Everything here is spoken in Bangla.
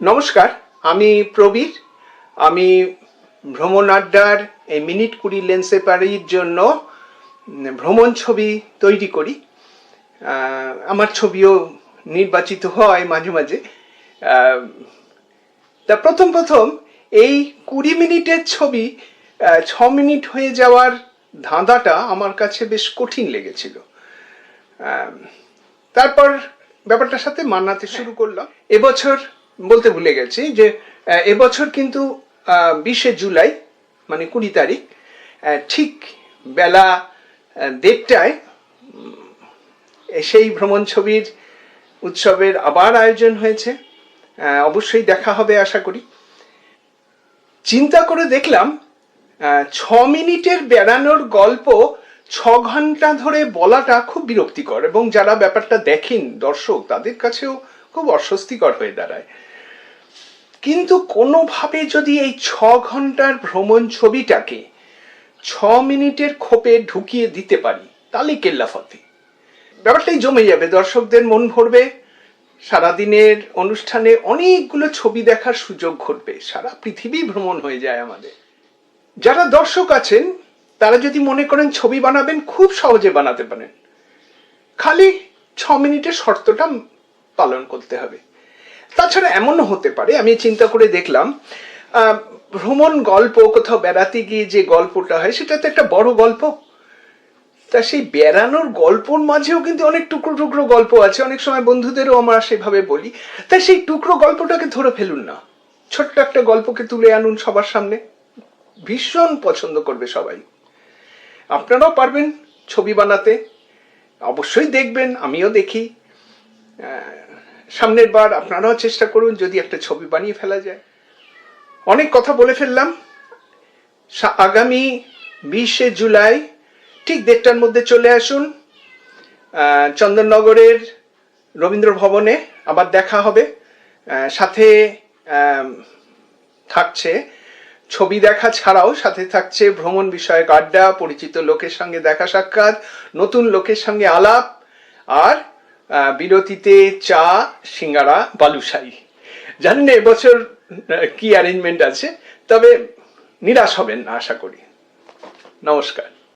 নমস্কার, আমি প্রবীর। আমি ভ্রমণ আড্ডার এই মিনিট কুড়ি লেন্সে পারির জন্য ভ্রমণ ছবি তৈরি করি। আমার ছবিও নির্বাচিত হয় মাঝে মাঝে। তা প্রথম প্রথম এই কুড়ি মিনিটের ছবি ছ মিনিট হয়ে যাওয়ার ধাঁধাটা আমার কাছে বেশ কঠিন লেগেছিল। তারপর ব্যাপারটার সাথে মানাতে শুরু করলাম। এবছর বলতে ভুলে গেছি যে এবছর কিন্তু বিশে জুলাই মানে কুড়ি তারিখ ঠিক বেলা দেড়টায় সেই ভ্রমণ ছবির উৎসবের আবার আয়োজন হয়েছে। অবশ্যই দেখা হবে আশা করি। চিন্তা করে দেখলাম ছ মিনিটের বেড়ানোর গল্প ছ ঘণ্টা ধরে বলাটা খুব বিরক্তিকর এবং যারা ব্যাপারটা দেখেন, দর্শক, তাদের কাছেও খুব অস্বস্তিকর হয়ে দাঁড়ায়। কিন্তু কোনোভাবে যদি এই ছ ঘণ্টার ভ্রমণ ছবিটাকে ছ মিনিটের খোপে ঢুকিয়ে দিতে পারি, তাহলে কেল্লাফতে ব্যাপারটাই জমে যাবে, দর্শকদের মন ভরবে, সারাদিনের অনুষ্ঠানে অনেকগুলো ছবি দেখার সুযোগ ঘটবে, সারা পৃথিবী ভ্রমণ হয়ে যায় আমাদের। যারা দর্শক আছেন, তারা যদি মনে করেন ছবি বানাবেন, খুব সহজে বানাতে পারেন। খালি ছ মিনিটের শর্তটা পালন করতে হবে। তাছাড়া এমনও হতে পারে, আমি চিন্তা করে দেখলাম ভ্রমণ গল্প, কোথাও বেড়াতে গিয়ে যে গল্পটা হয়, সেটা তো একটা বড় গল্প। তা সেই বেড়ানোর গল্পর মাঝেও কিন্তু অনেক টুকরো টুকরো গল্প আছে, অনেক সময় বন্ধুদেরও আমরা সেভাবে বলি। তাই সেই টুকরো গল্পটাকে ধরে ফেলুন না। ছোট্ট একটা গল্পকে তুলে আনুন সবার সামনে। ভীষণ পছন্দ করবে সবাই। আপনারাও পারবেন ছবি বানাতে। অবশ্যই দেখবেন, আমিও দেখি। সামনের বার আপনারাও চেষ্টা করুন যদি একটা ছবি বানিয়ে ফেলা যায়। অনেক কথা বলে ফেললাম। আগামী বিশে জুলাই ঠিক দেড়টার মধ্যে চলে আসুন চন্দননগরের রবীন্দ্র ভবনে আবার দেখা হবে। সাথে থাকছে ছবি দেখা ছাড়াও সাথে থাকছে ভ্রমণ বিষয়ক আড্ডা, পরিচিত লোকের সঙ্গে দেখা সাক্ষাৎ, নতুন লোকের সঙ্গে আলাপ, আর বিরতিতে চা, সিঙ্গারা, বালুশাহী। জানি না এবছর কি অ্যারেঞ্জমেন্ট আছে, তবে নিরাশ হবেন না, আশা করি। নমস্কার।